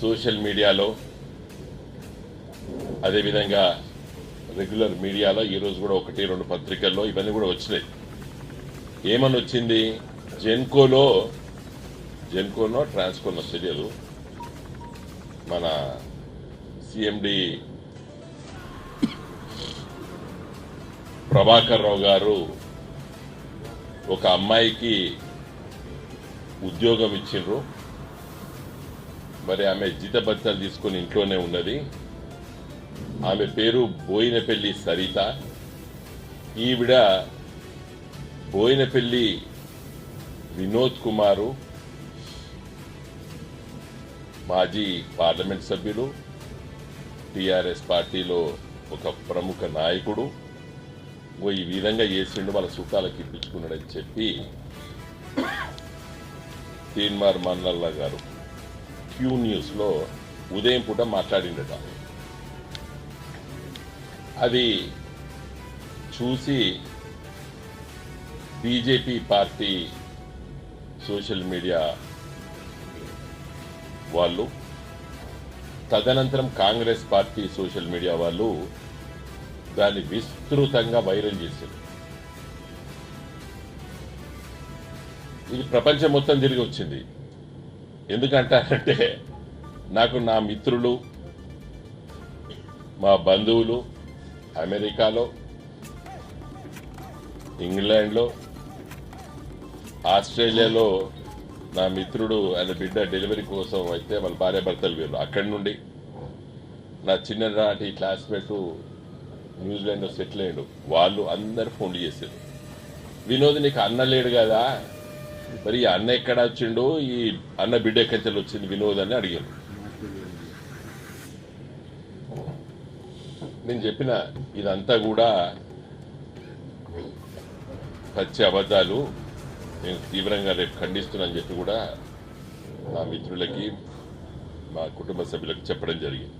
Social మీడియాలో అదేవిధంగా regular మీడియాలో ఈరోజు కూడా ఒకటి రెండు పత్రికల్లో ఇవన్నీ కూడా వచ్చినాయి. ఏమని వచ్చింది? జెన్కోలో జెన్కోనో ట్రాన్స్కోనో తెలియదు మన సిఎండి ప్రభాకర్ రావు గారు ఒక అమ్మాయికి ఉద్యోగం ఇచ్చిండ్రు. మరి ఆమె జీతభత్యాలు తీసుకొని ఇంట్లోనే ఉన్నది. ఆమె పేరు బోయినపల్లి సరిత. ఈవిడ బోయినపల్లి వినోద్ కుమారు మాజీ పార్లమెంట్ సభ్యులు టిఆర్ఎస్ పార్టీలో ఒక ప్రముఖ నాయకుడు. ఓ ఈ విధంగా చేసిండు వాళ్ళ సుఖాలకి ఇప్పించుకున్నాడని చెప్పి తీన్మార్ మన్నల్లా గారు క్యూ న్యూస్లో ఉదయం పూట మాట్లాడిండట అది చూసి బీజేపీ పార్టీ సోషల్ మీడియా వాళ్ళు తదనంతరం కాంగ్రెస్ పార్టీ సోషల్ మీడియా వాళ్ళు దాన్ని విస్తృతంగా వైరల్ చేశారు. ఇది ప్రపంచం మొత్తం తిరిగి వచ్చింది. ఎందుకంటారంటే నాకు నా మిత్రులు మా బంధువులు అమెరికాలో ఇంగ్లాండ్లో ఆస్ట్రేలియాలో నా మిత్రుడు ఆయన బిడ్డ డెలివరీ కోసం అయితే వాళ్ళ భార్య భర్తలు వీళ్ళు. అక్కడి నుండి నా చిన్ననాటి క్లాస్మేట్ న్యూజిలాండ్లో సెటిల్ అయ్యాడు. వాళ్ళు అందరు ఫోన్ చేశారు వినోద్ నీకు అన్న లేడు కదా? మరి ఈ అన్న ఎక్కడ వచ్చిండు ఈ అన్న బిడ్డ ఎక్కడి వచ్చింది వినోద్ అని అడిగాను నేను చెప్పిన ఇదంతా కూడా పచ్చి అబద్ధాలు. నేను తీవ్రంగా రేపు ఖండిస్తున్నాను చెప్పి కూడా మా మిత్రులకి మా కుటుంబ సభ్యులకు చెప్పడం జరిగింది.